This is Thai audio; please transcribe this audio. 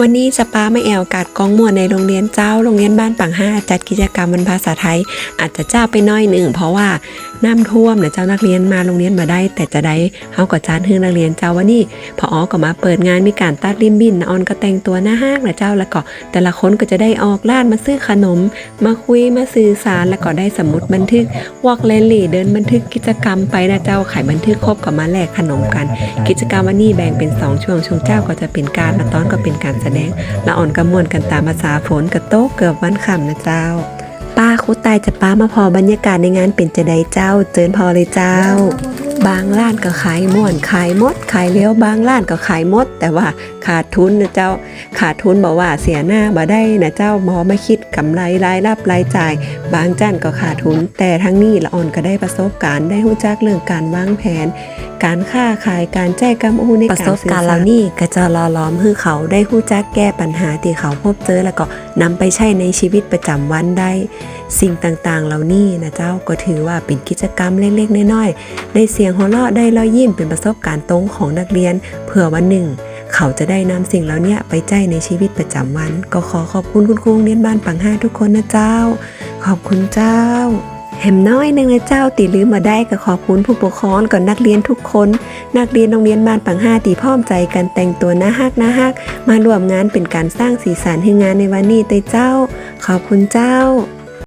วันนี้จะป้าไม่แอวกาดกองมวนในโรงเรียนเจ้าโรงเรียนบ้านปังห้าจัดกิจกรรมวันภาษาไทย อาจจะเจ้าไปน้อยหนึ่งเพราะว่าน้ำท่วมนะเจ้านักเรียนมาโรงเรียนมาได้ แต่จะได้เฮาก็จานฮือนักเรียนเจ้าวันนี้พออ๋อก็มาเปิดงานมีการตัดริมบินออนก็แต่งตัวหน้าห้างนะเจ้าแล้วก็ แต่ละคนก็จะได้ออกลานมาซื้อขนม มาคุยมาสื่อสารแล้วก็ได้สมุดบันทึกวอกเลนหลี่เดินบันทึกกิจกรรมไปนะเจ้าขายบันทึกครบก็มาแลกขนมกัน กิจกรรมวันนี้แบ่งเป็น 2 ช่วงช่วงเจ้าก็จะเป็นการละตอนก็เป็นการแสดงละอ่อนกระมวลกันตามภาษาฝนกระโต๊ะเกือบวันขำนะเจ้า ป้าคุตายจะป้ามาพอบรรยากาศในงานเป็นจะได้เจ้า เจิญพอเลยเจ้า บางร้านก็ขายม่วนขายมดขายเลี้ยวบางร้านก็ขายมด แต่ว่า ขาดทุนนะเจ้า ขาดทุนบอกว่าเสียหน้าบ่ได้นะเจ้าหมอไม่คิดกำไรรายรับรายจ่าย บางจ้านก็ขาดทุน แต่ทั้งนี้ละอ่อนก็ได้ประสบการณ์ได้รู้จักเรื่องการวางแผน การค้าขายการแจ้กำอู้ในประสบการณ์เหล่านี้ก็จะล่อล้อมให้เขาได้รู้จักแก้ปัญหาที่เขาพบเจอแล้วก็นำไปใช้ในชีวิตประจำวันได้ สิ่งต่างๆ เหล่านี้นะเจ้าก็ถือว่าเป็นกิจกรรมเล็กๆน้อยๆได้เสียงหัวเราะได้รอยยิ้มเป็นประสบการณ์ตรงของนักเรียนเผื่อวันหนึ่ง เขาจะได้นำสิ่งเหล่านี้ไปใช้ในชีวิตประจำวัน ก็ขอขอบคุณคุณครูโรงเรียนบ้านปังห้าทุกคนนะเจ้า ขอบคุณเจ้าแหมน้อยหนึ่งนะเจ้าตีลืมมาได้ก็ขอบคุณผู้ปกครองก่อนนักเรียนทุกคน นักเรียนโรงเรียนบ้านปังห้าตีพร้อมใจกันแต่งตัวน่าฮักน่าฮัก มาร่วมงานเป็นการสร้างสีสันให้งานในวันนี้เตยเจ้า ขอบคุณเจ้า